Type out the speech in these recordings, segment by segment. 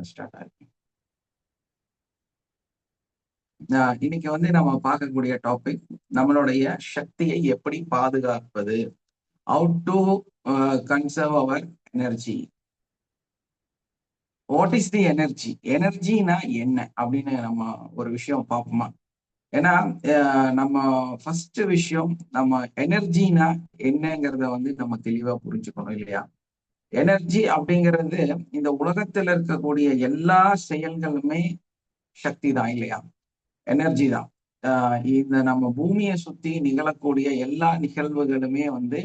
Start ஆஹ் இன்னைக்கு வந்து நம்ம பார்க்கக்கூடிய டாபிக் நம்மளுடைய சக்தியை எப்படி பாதுகாப்பது? How to conserve our energy what is the energy எனர்ஜினா என்ன? அப்படின்னு நம்ம ஒரு விஷயம் பார்ப்போமா? ஏன்னா அஹ் நம்ம ஃபர்ஸ்ட் விஷயம் நம்ம எனர்ஜினா என்னங்கிறத வந்து நம்ம தெளிவா புரிஞ்சுக்கணும் இல்லையா? எனர்ஜி அப்படிங்கிறது இந்த உலகத்துல இருக்கக்கூடிய எல்லா செயல்களுமே சக்தி தான் இல்லையா? எனர்ஜி தான். ஆஹ் இந்த நம்ம பூமியை சுத்தி நிகழக்கூடிய எல்லா நிகழ்வுகளுமே வந்து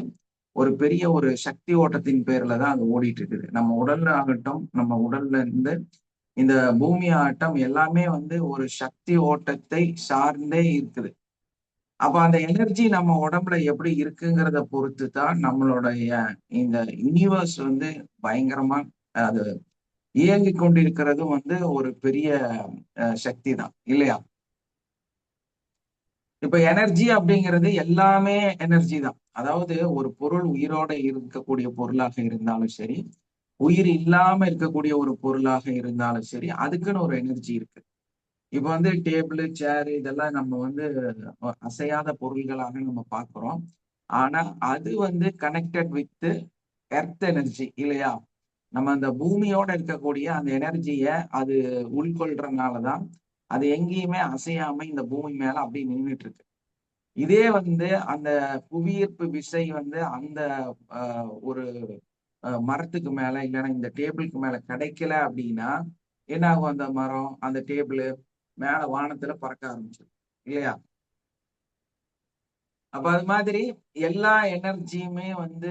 ஒரு பெரிய ஒரு சக்தி ஓட்டத்தின் பேர்ல தான் அது ஓடிட்டு இருக்குது நம்ம உடல்ல ஆகட்டும் நம்ம உடல்ல இருந்து இந்த பூமி ஆட்டம் எல்லாமே வந்து ஒரு சக்தி ஓட்டத்தை சார்ந்தே இருக்குது. அப்ப அந்த எனர்ஜி நம்ம உடம்புல எப்படி இருக்குங்கிறத பொறுத்து தான் நம்மளுடைய இந்த யூனிவர்ஸ் வந்து பயங்கரமா அது இயங்கி கொண்டிருக்கிறதும் வந்து ஒரு பெரிய சக்தி தான் இல்லையா? இப்ப எனர்ஜி அப்படிங்கிறது எல்லாமே எனர்ஜி தான். அதாவது ஒரு பொருள் உயிரோட இருக்கக்கூடிய பொருளாக இருந்தாலும் சரி உயிர் இல்லாம இருக்கக்கூடிய ஒரு பொருளாக இருந்தாலும் சரி அதுக்குன்னு ஒரு எனர்ஜி இருக்கு. இப்ப வந்து டேபிள் சேர் இதெல்லாம் நம்ம வந்து அசையாத பொருள்களாக நம்ம பார்க்கிறோம் ஆனா அது வந்து கனெக்டட் வித் எர்த் எனர்ஜி இல்லையா? நம்ம அந்த பூமியோட இருக்கக்கூடிய அந்த எனர்ஜிய அது உள்கொள்றதுனாலதான் அது எங்கேயுமே அசையாம இந்த பூமி மேல அப்படியே நின்றுட்டு இருக்கு இதே வந்து அந்த புவியீர்ப்பு விசை வந்து அந்த ஒரு மரத்துக்கு மேல இல்லைன்னா இந்த டேபிளுக்கு மேல கிடைக்கல அப்படின்னா என்ன ஆகும் அந்த மரம் அந்த டேபிள்? மேல வானத்துல பறக்க ஆரம்பிச்சிடும் இல்லையா? அப்ப அது மாதிரி எல்லா எனர்ஜியுமே வந்து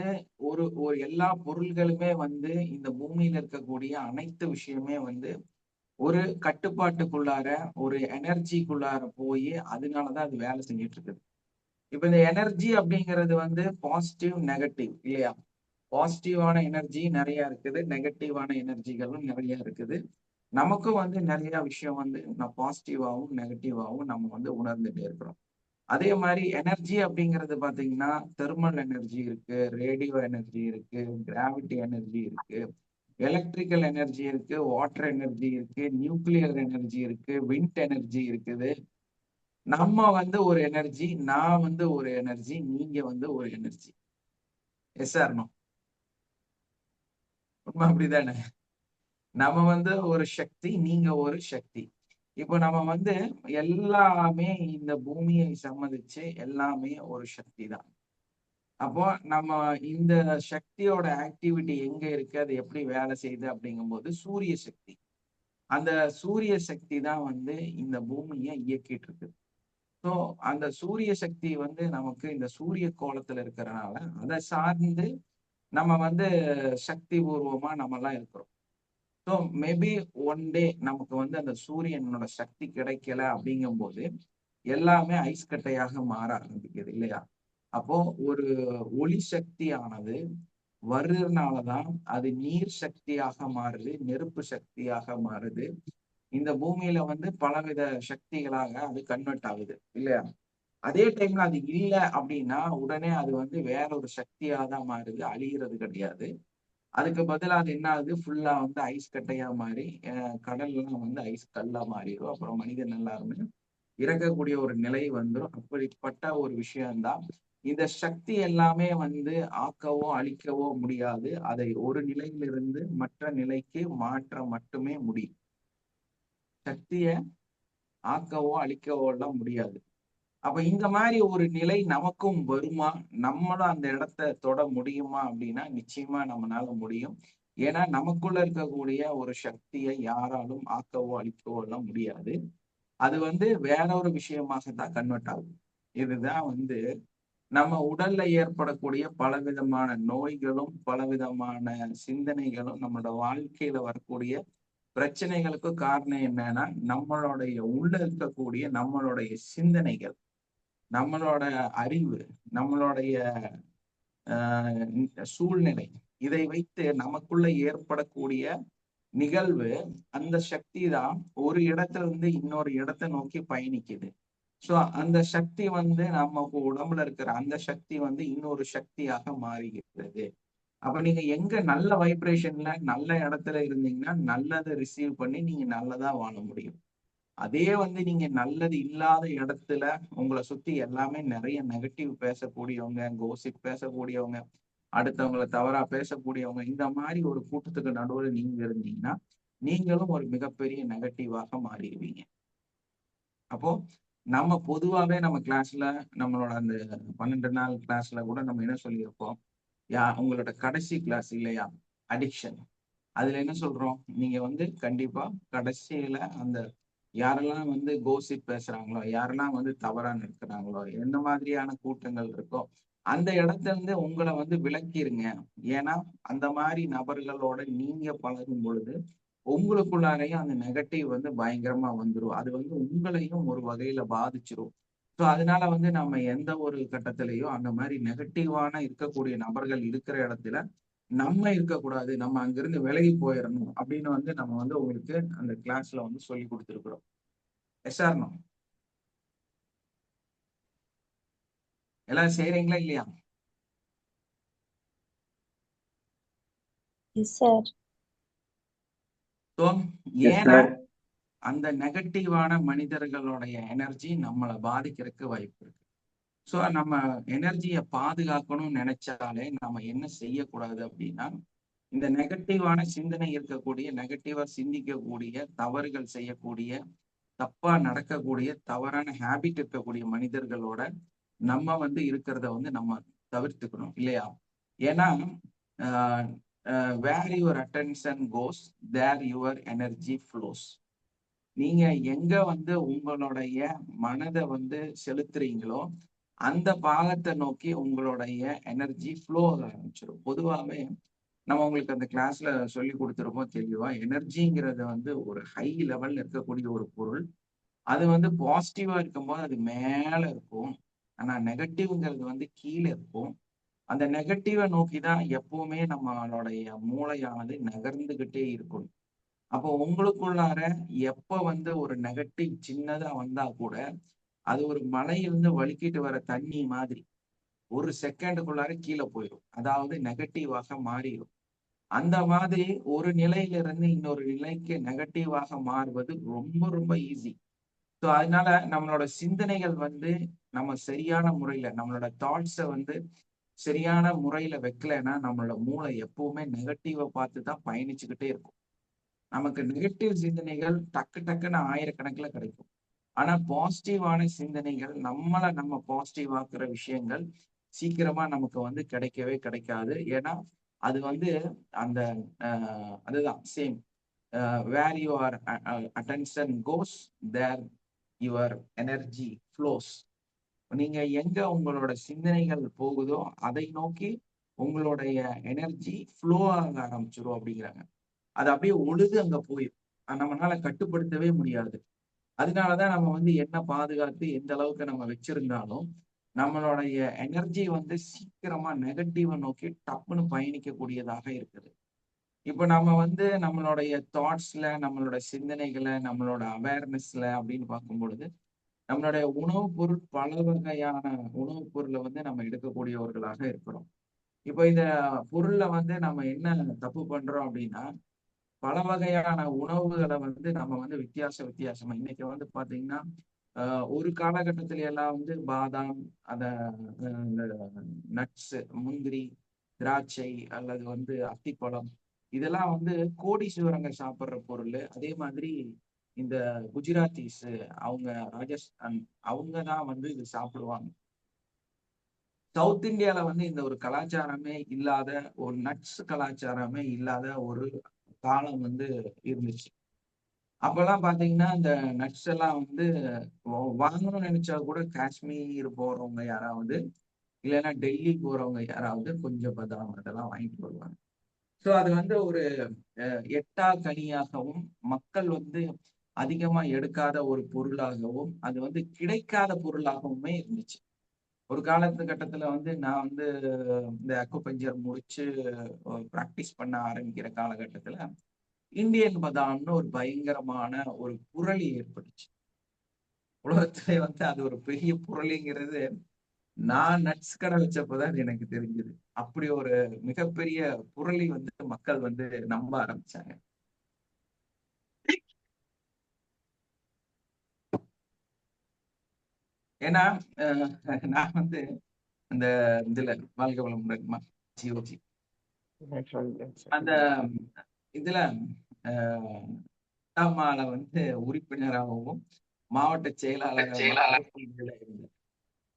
ஒரு ஒரு எல்லா பொருள்களுமே வந்து இந்த பூமியில இருக்கக்கூடிய அனைத்து விஷயமே வந்து ஒரு கட்டுப்பாட்டுக்குள்ளார ஒரு எனர்ஜிக்குள்ளார போய் அதனாலதான் அது வேலை செஞ்சுட்டு இருக்குது இப்ப இந்த எனர்ஜி அப்படிங்கிறது வந்து பாசிட்டிவ் நெகட்டிவ் இல்லையா? பாசிட்டிவான எனர்ஜி நிறைய இருக்குது நெகட்டிவான எனர்ஜிகளும் நிறைய இருக்குது. நமக்கும் வந்து நிறைய விஷயம் வந்து பாசிட்டிவாகவும் நெகட்டிவாகவும் நம்ம வந்து உணர்ந்துட்டு இருக்கிறோம். அதே மாதிரி எனர்ஜி அப்படிங்கிறது பாத்தீங்கன்னா தெர்மல் எனர்ஜி இருக்கு ரேடியோ எனர்ஜி இருக்கு கிராவிட்டி எனர்ஜி இருக்கு எலக்ட்ரிக்கல் எனர்ஜி இருக்கு வாட்டர் எனர்ஜி இருக்கு நியூக்ளியர் எனர்ஜி இருக்கு விண்ட் எனர்ஜி இருக்குது. நம்ம வந்து ஒரு எனர்ஜி நான் வந்து ஒரு எனர்ஜி நீங்க வந்து ஒரு எனர்ஜி எஸ் ஆர்னோ உண்மை அப்படிதானே? நம்ம வந்து ஒரு சக்தி நீங்க ஒரு சக்தி. இப்போ நம்ம வந்து எல்லாமே இந்த பூமியை சம்மதிச்சு எல்லாமே ஒரு சக்தி தான். அப்போ நம்ம இந்த சக்தியோட ஆக்டிவிட்டி எங்க இருக்கு? அது எப்படி வேலை செய்யுது? அப்படிங்கும்போது சூரிய சக்தி. அந்த சூரிய சக்தி தான் வந்து இந்த பூமியை இயக்கிட்டு இருக்கு. ஸோ அந்த சூரிய சக்தி வந்து நமக்கு இந்த சூரிய கோலத்துல இருக்கிறனால அதை சார்ந்து நம்ம வந்து சக்தி பூர்வமா நம்ம எல்லாம் இருக்கிறோம். ஸோ மேபி ஒன் டே நமக்கு வந்து அந்த சூரியனோட சக்தி கிடைக்கல அப்படிங்கும் போது எல்லாமே ஐஸ் கட்டையாக மாற ஆரம்பிக்குது இல்லையா? அப்போ ஒரு ஒளி சக்தி ஆனது வர்றதுனாலதான் அது நீர் சக்தியாக மாறுது நெருப்பு சக்தியாக மாறுது. இந்த பூமியில வந்து பலவித சக்திகளாக அது கன்வெர்ட் ஆகுது இல்லையா? அதே டைம்ல அது இல்லை அப்படின்னா உடனே அது வந்து வேற ஒரு சக்தியாக தான் மாறுது அழிகிறது கிடையாது. அதுக்கு பதிலாக அது என்ன ஆகுது ஃபுல்லா வந்து ஐஸ் கட்டையா மாறி கடல்லாம் வந்து ஐஸ் கல்லா மாறிடும் அப்புறம் மனிதன் எல்லாருமே இறக்கக்கூடிய ஒரு நிலை வந்துடும் அப்படிப்பட்ட ஒரு விஷயம்தான். இந்த சக்தி எல்லாமே வந்து ஆக்கவோ அழிக்கவோ முடியாது. அதை ஒரு நிலையிலிருந்து மற்ற நிலைக்கு மாற்ற மட்டுமே முடியும். சக்திய ஆக்கவோ அழிக்கவோ எல்லாம் முடியாது. அப்ப இந்த மாதிரி ஒரு நிலை நமக்கும் வருமா? நம்மளும் அந்த இடத்த தொட முடியுமா அப்படின்னா நிச்சயமா நம்மளால முடியும். ஏன்னா நமக்குள்ள இருக்கக்கூடிய ஒரு சக்தியை யாராலும் ஆக்கவோ அழிக்கவோ எல்லாம் முடியாது. அது வந்து வேற ஒரு விஷயமாக தான் கன்வெர்ட் ஆகும். இதுதான் வந்து நம்ம உடல்ல ஏற்படக்கூடிய பலவிதமான நோய்களும் பலவிதமான சிந்தனைகளும் நம்மளோட வாழ்க்கையில வரக்கூடிய பிரச்சனைகளுக்கு காரணம் என்னன்னா நம்மளுடைய உள்ள இருக்கக்கூடிய நம்மளுடைய சிந்தனைகள். நம்மளோட அறிவு நம்மளுடைய சூழ்நிலை இதை வைத்து நமக்குள்ள ஏற்படக்கூடிய நிகழ்வு அந்த சக்தி தான் ஒரு இடத்துல இருந்து இன்னொரு இடத்தை நோக்கி பயணிக்குது. சோ அந்த சக்தி வந்து நம்ம உடம்புல இருக்கிற அந்த சக்தி வந்து இன்னொரு சக்தியாக மாறுகிறது. அப்ப நீங்க எங்க நல்ல வைப்ரேஷன்ல நல்ல இடத்துல இருந்தீங்கன்னா நல்லதை ரிசீவ் பண்ணி நீங்க நல்லதா வாழ முடியும். அதே வந்து நீங்க நல்லது இல்லாத இடத்துல உங்களை சுத்தி எல்லாமே நிறைய நெகட்டிவ் பேசக்கூடியவங்க கோசிப் பேசக்கூடியவங்க அடுத்தவங்களை தவறா பேசக்கூடியவங்க இந்த மாதிரி ஒரு கூட்டத்துக்கு நடுவில் நீங்க இருந்தீங்கன்னா நீங்களும் ஒரு மிகப்பெரிய நெகட்டிவாக மாறிடுவீங்க. அப்போ நம்ம பொதுவாகவே நம்ம கிளாஸ்ல நம்மளோட அந்த பன்னெண்டு நாள் கிளாஸ்ல கூட நம்ம என்ன சொல்லியிருப்போம்? யா உங்களோட கடைசி கிளாஸ் இல்லையா? அடிக்ஷன் அதுல என்ன சொல்றோம்? நீங்க வந்து கண்டிப்பா கடைசியில அந்த யாரெல்லாம் வந்து கோசிப் பேசுறாங்களோ யாரெல்லாம் வந்து தவறா நிற்கிறாங்களோ எந்த மாதிரியான கூட்டங்கள் இருக்கோ அந்த இடத்துல இருந்து உங்களை வந்து விளக்கிருங்க. ஏன்னா அந்த மாதிரி நபர்களோட நீங்க பழகும் பொழுது உங்களுக்குள்ளாரையும் அந்த நெகட்டிவ் வந்து பயங்கரமா வந்துடும் அது வந்து உங்களையும் ஒரு வகையில பாதிச்சிரும். ஸோ அதனால வந்து நம்ம எந்த ஒரு கட்டத்திலையும் அந்த மாதிரி நெகட்டிவான இருக்கக்கூடிய நபர்கள் இருக்கிற இடத்துல நம்ம இருக்கக்கூடாது நம்ம அங்கிருந்து விலகி போயிடணும் அப்படின்னு வந்து நம்ம வந்து உங்களுக்கு அந்த கிளாஸ்ல வந்து சொல்லி கொடுத்துருக்குறோம். எஸ்ஆர்னோ எல்லாம் செய்யறீங்களா இல்லையா? ஏன்னா. அந்த நெகட்டிவான மனிதர்களுடைய எனர்ஜி நம்மளை பாதிக்கிறதுக்கு வாய்ப்பு இருக்கு. ஸோ நம்ம எனர்ஜியை பாதுகாக்கணும்னு நினைச்சாலே நம்ம என்ன செய்யக்கூடாது அப்படின்னா இந்த நெகட்டிவான சிந்தனை இருக்கக்கூடிய நெகட்டிவா சிந்திக்கக்கூடிய தவறுகள் செய்யக்கூடிய தப்பா நடக்கக்கூடிய தவறான ஹேபிட் இருக்கக்கூடிய மனிதர்களோட நம்ம வந்து இருக்கிறத வந்து நம்ம தவிர்த்துக்கணும் இல்லையா? ஏன்னா where your attention goes there your energy flows நீங்க எங்க வந்து உங்களுடைய மனதை வந்து செலுத்துறீங்களோ அந்த பாகத்தை நோக்கி உங்களுடைய எனர்ஜி ஃப்ளோ ஆக ஆரம்பிச்சிடும் பொதுவாகவே நம்ம உங்களுக்கு அந்த கிளாஸ்ல சொல்லி கொடுத்துருப்போம் தெளிவா. எனர்ஜிங்கிறது வந்து ஒரு ஹை லெவல்ல இருக்கக்கூடிய ஒரு பொருள். அது வந்து பாசிட்டிவா இருக்கும்போது அது மேல இருக்கும். ஆனா நெகட்டிவ்ங்கிறது வந்து கீழே இருக்கும். அந்த நெகட்டிவை நோக்கி தான் எப்பவுமே நம்மளுடைய மூளையானது நகர்ந்துகிட்டே இருக்கும். அப்போ உங்களுக்குள்ளார எப்ப வந்து ஒரு நெகட்டிவ் சின்னதா வந்தா கூட அது ஒரு மலையிலிருந்து வலிக்கிட்டு வர தண்ணி மாதிரி. ஒரு செகண்டுக்குள்ளார கீழே போயிடும். அதாவது நெகட்டிவாக மாறிடும். அந்த மாதிரி ஒரு நிலையில இருந்து இன்னொரு நிலைக்கு நெகட்டிவாக மாறுவது ரொம்ப ரொம்ப ஈஸி ஸோ அதனால நம்மளோட சிந்தனைகள் வந்து நம்ம சரியான முறையில நம்மளோட தாட்ஸை வந்து சரியான முறையில வைக்கலைன்னா நம்மளோட மூளை எப்பவுமே நெகட்டிவை பார்த்து தான் பயணிச்சுக்கிட்டே இருக்கும். நமக்கு நெகட்டிவ் சிந்தனைகள் டக்கு டக்குன்னு ஆயிரக்கணக்கில் கிடைக்கும். ஆனா பாசிட்டிவான சிந்தனைகள் நம்மளை நம்ம பாசிட்டிவ் ஆக்குற விஷயங்கள் சீக்கிரமா நமக்கு வந்து கிடைக்கவே கிடைக்காது. ஏன்னா அது வந்து அந்த அதுதான் same where your attention goes there your energy flows நீங்க எங்க உங்களோட சிந்தனைகள் போகுதோ அதை நோக்கி உங்களுடைய எனர்ஜி ஃப்ளோ ஆக ஆரம்பிச்சிடும் அப்படிங்கிறாங்க. அது அப்படியே ஒழுது அங்க போயிடும் நம்மளால கட்டுப்படுத்தவே முடியாது. அதனாலதான் நம்ம வந்து என்ன பாதுகாத்து எந்த அளவுக்கு நம்ம வச்சிருந்தாலும் நம்மளுடைய எனர்ஜி வந்து சீக்கிரமா நெகட்டிவை நோக்கி டப்புன்னு பயணிக்கக்கூடியதாக இருக்குது. இப்ப நம்ம வந்து நம்மளுடைய தாட்ஸ்ல நம்மளோட சிந்தனைகளை நம்மளோட அவேர்னஸ்ல அப்படின்னு பார்க்கும் பொழுது நம்மளுடைய உணவுப் பொருள் பல வகையான உணவுப் பொருளை வந்து நம்ம எடுக்கக்கூடியவர்களாக இருக்கிறோம். இப்போ இந்த பொருள்ல வந்து நம்ம என்ன தப்பு பண்றோம் அப்படின்னா பல வகையான உணவுகளை வந்து நம்ம வந்து வித்தியாச வித்தியாசமா இன்னைக்கு வந்து பாத்தீங்கன்னா ஒரு காலகட்டத்தில எல்லாம் வந்து பாதாம் அத நட்ஸ் முந்திரி திராட்சை அல்லது வந்து அத்திப்பழம் இதெல்லாம் வந்து கோடீஸ்வரங்க சாப்பிட்ற பொருள். அதே மாதிரி இந்த குஜராத்திஸ் அவங்க ராஜஸ்தான் அவங்க தான் வந்து இது சாப்பிடுவாங்க. சவுத் இந்தியால வந்து இந்த ஒரு கலாச்சாரமே இல்லாத ஒரு நட்ஸ் கலாச்சாரமே இல்லாத ஒரு காலம் வந்து இருந்துச்சு. அப்பெல்லாம் பாத்தீங்கன்னா இந்த நட்ஸ் எல்லாம் வந்து வாங்கணும்னு நினைச்சா கூட காஷ்மீர் போறவங்க யாராவது இல்லைன்னா டெல்லி போறவங்க யாராவது கொஞ்சம் பதாம் அதெல்லாம் வாங்கிட்டு வருவாங்க. ஸோ அது வந்து ஒரு எட்டா கனியாகவும் மக்கள் வந்து அதிகமா எடுக்காத ஒரு பொருளாகவும் அது வந்து கிடைக்காத பொருளாகவுமே இருந்துச்சு. ஒரு காலத்து கட்டத்துல வந்து நான் வந்து இந்த அக்குபஞ்சர் முடிச்சு ப்ராக்டிஸ் பண்ண ஆரம்பிக்கிற காலகட்டத்துல இந்தியன் பதான்னு ஒரு பயங்கரமான ஒரு புரளி ஏற்பட்டுச்சு. உலகத்திலே வந்து அது ஒரு பெரிய புரளிங்கிறது நான் நட்ஸ் கடை வச்சப்பதான் எனக்கு தெரிஞ்சது. அப்படி ஒரு மிகப்பெரிய புரளி வந்து மக்கள் வந்து நம்ப ஆரம்பிச்சாங்க. ஏன்னா நான் வந்து அந்த இதுல வாழ்க வளமுடன் ஜிஓஜி அந்த இதுல மால வந்து உறுப்பினராகவும் மாவட்ட செயலாளர். இருந்தேன்.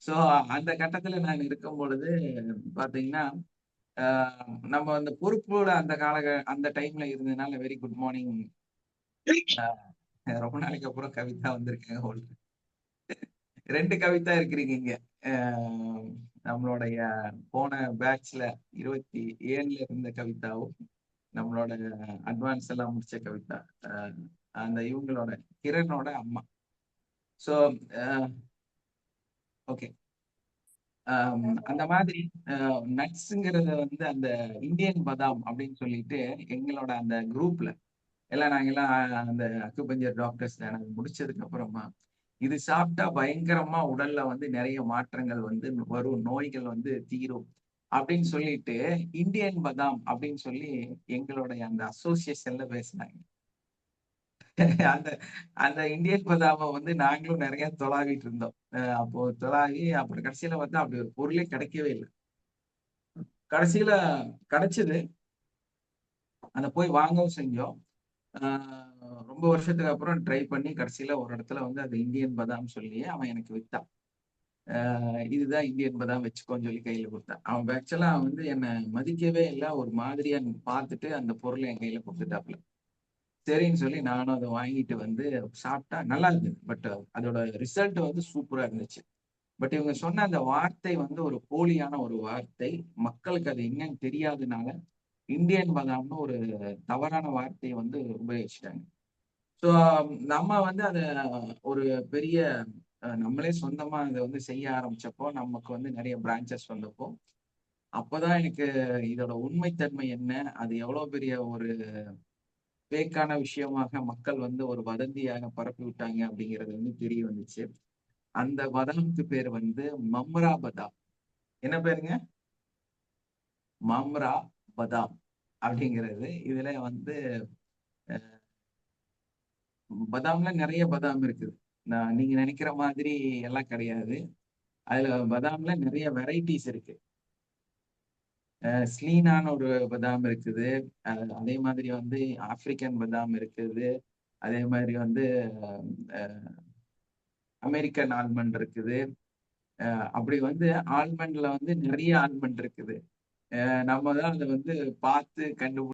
சோ அந்த கட்டத்துல நான் இருக்கும் பொழுது பாத்தீங்கன்னா நம்ம அந்த பொறுப்போட அந்த கால அந்த டைம்ல இருந்ததுனால வெரி குட் மார்னிங் ரொம்ப நாளைக்கு அப்புறம் கவிதா வந்திருக்கேன் ரெண்டு கவிதா இருக்கிறீங்க. இங்க நம்மளுடைய போன பேட்ச்ல இருபத்தி ஏழுல இருந்த கவிதாவும் நம்மளோட அட்வான்ஸ் எல்லாம் முடிச்ச கவிதா. அந்த இவங்களோட கிரணோட அம்மா. சோ ஓகே அந்த மாதிரி நட்ஸுங்கிறத வந்து அந்த இந்தியன் பதாம் அப்படின்னு சொல்லிட்டு எங்களோட அந்த குரூப்ல எல்லாம் நாங்கெல்லாம் அந்த அக்குபஞ்சர் டாக்டர்ஸ் முடிச்சதுக்கு அப்புறமா இது சாப்பிட்டா பயங்கரமா உடல்ல வந்து நிறைய மாற்றங்கள் வந்து வரும் நோய்கள் வந்து தீரும் அப்படின்னு சொல்லிட்டு இந்தியன் பதாம் அப்படின்னு சொல்லி எங்களுடைய அந்த அசோசியேஷன்ல பேசினாங்க. அந்த அந்த இந்தியன் பதாம வந்து நாங்களும் நிறைய தொலாவிட்டு இருந்தோம். அப்போ தொலாவி அப்புறம் கடைசியில வந்து அப்படி ஒரு பொருளே கிடைக்கவே இல்லை. கடைசியில கிடைச்சது. அந்த போய் வாங்கவும் செஞ்சோம். ரொம்ப வருஷத்துக்கு அப்புறம் ட்ரை பண்ணி கடைசியில ஒரு இடத்துல வந்து அது இந்தியன் பதாம் சொல்லி அவன் எனக்கு வித்தான் இதுதான் இந்தியன் பதாம் வச்சுக்கோன்னு சொல்லி கையில கொடுத்தான். அவன் ஆக்சுவலா வந்து என்னை மதிக்கவே இல்லை ஒரு மாதிரியா பார்த்துட்டு அந்த பொருளை என் கையில கொடுத்துட்டாப்புல. சரின்னு சொல்லி நானும் அதை வாங்கிட்டு வந்து சாப்பிட்டா நல்லா இருந்தது. பட் அதோட ரிசல்ட் வந்து சூப்பரா இருந்துச்சு. பட் இவங்க சொன்ன அந்த வார்த்தை வந்து ஒரு போலியான ஒரு வார்த்தை. மக்களுக்கு அது என்னன்னு தெரியாதனால இந்தியன் பதாம்னு ஒரு தவறான வார்த்தையை வந்து உபயோகிச்சிட்டாங்க. ஸோ நம்ம வந்து அதை ஒரு பெரிய நம்மளே சொந்தமா அதை வந்து செய்ய ஆரம்பிச்சப்போ நமக்கு வந்து நிறைய பிரான்ச்சஸ் வந்தப்போ அப்போதான் எனக்கு இதோட உண்மைத்தன்மை என்ன? அது எவ்வளவு பெரிய ஒரு பேக்கான விஷயமாக மக்கள் வந்து ஒரு வதந்தியாக பரப்பி விட்டாங்க அப்படிங்கிறது வந்து தெரிய வந்துச்சு. அந்த வதனத்துக்கு பேர் வந்து மம்ரா பதாம். என்ன பேருங்க? மம்ரா பதாம் அப்படிங்கிறது. இதுல வந்து பதாம்ல நிறைய பதாம் இருக்குது. நான் நீங்க நினைக்கிற மாதிரி எல்லாம் கிடையாது. அதுல பதாம்ல நிறைய வெரைட்டிஸ் இருக்கு. ஸ்லீனான ஒரு பதாம் இருக்குது. அதே மாதிரி வந்து ஆப்பிரிக்கன் பதாம் இருக்குது. அதே மாதிரி வந்து அமெரிக்கன் ஆல்மண்ட் இருக்குது. அப்படி வந்து ஆல்மண்ட்ல வந்து நிறைய ஆல்மண்ட் இருக்குது. நம்ம தான் அதை வந்து பார்த்து கண்டுபிடி